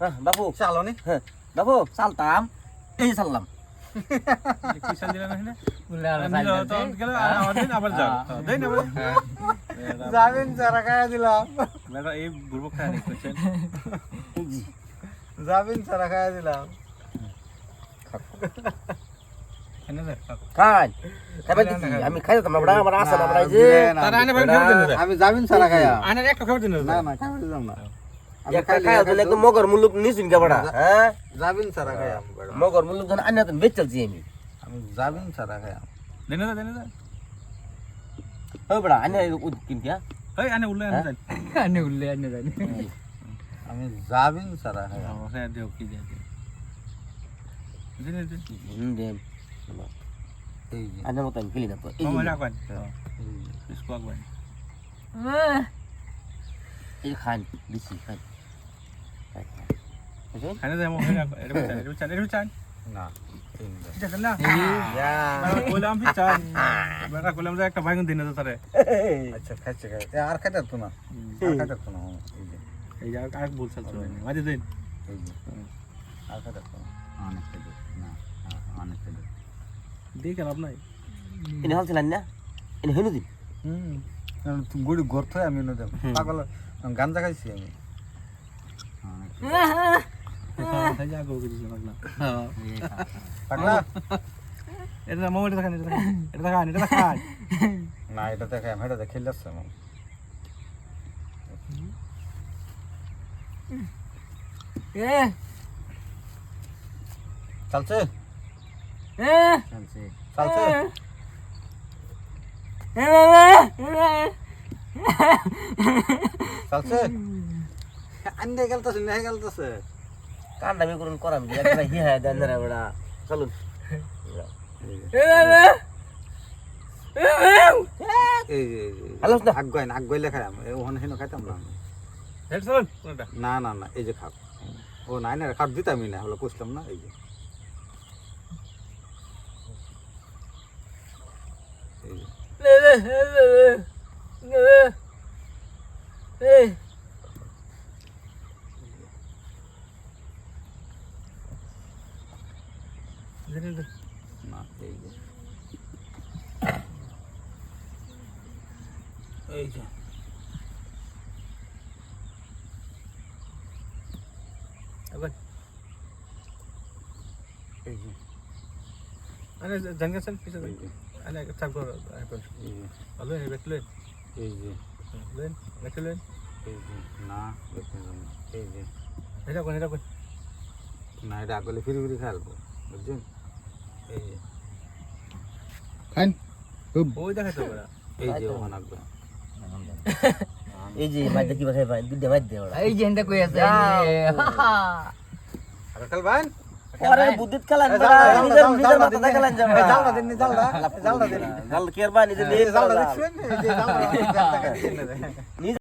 হ্যাঁ, বাবু চালো নি হ্যাঁ, বাবু চালতাম এই চাললাম যাবেন চারা খাইয়া দিলাম এই বুড়বো খায় যাবেন চারা খাইয়া দিলাম খাই আমি খাই দিতাম না আমার আসা না আমি যাবেন খাইয়া আনে একটা খাবে দিন না না খাইয়া দিলাম না মগর মুলুক নিছুন কে বড়া হ্যাঁ? যাবেন চারা খাইয়া মগর মুলুক যখন আন্না তখন বেচ চলছি আমি। আমি যাবেন চারা খাইয়া দেন দে দেন দে ওই বড়া আন্না উদ কিন কে এই আনে উল্লে আনে আনে উল্লে আনে জানি আমি যাবেন চারা খাইয়া হ্যাঁ দেও কি দেন দিন দিন হুম যে। আন্নার খেলি না তো এই এই যে। ইসকো রাখবেন এই খান দিছি খান। একটা বাইগুন দিন তারে আচ্ছা খাইছে আর খাইতে তো না আর খাইতে তো না এই যে আর বলছাল তো মাঝে দিন আর খাইতে তো অনেক না অনেক দেখে লাভ নাই এনে হাল ছিলেন না এনে হেনু দিন হুম কারণ গর্ত আমি এনে দেব পাগল গাঞ্জা খাইছি আমি এই যা গো কিছু লাগনা পাগলা এটা মামা এটা খান এটা খান এটা খান এটা খান না এটা দেখে এটা দেখে এ চলছে এ চলছে চলছে চলছে আন্ডে গেলতেছে নেহে গেলতেছে কান্দামি করুন করাম একটা হি হ্যাঁ দেন রে বড়া চলুন হ্যালো, না। আগুয়াই না ওখানে হেন খাইতাম না না না না এই যে খাও ও নাই না খাট দিতামই না হলো পুষলাম না এই যে এই যে। দিন দিন না এই যে। এই যে। এই যে। আরে জানগে চল পিছে এই আরে করো এখন এই ভালো হে বেটলেন এই যে। লেন বেটলেন এই যে। না যাব এই যে। এটা কোন এটা কোন? না এটা আগলে ফিরি ফিরি খেলব বুঝছেন? এই যে ওই দেখা তো এই যে ওখানে আগবে এই যে মাইদা কি বাখাই ভাই দুধে মাইদ দে এই যে হেন্দা কই আছে আর বুদ্ধিত এই নিজের যাবে দিন, দিন। জাল নিজে দেখছেন? এই যে।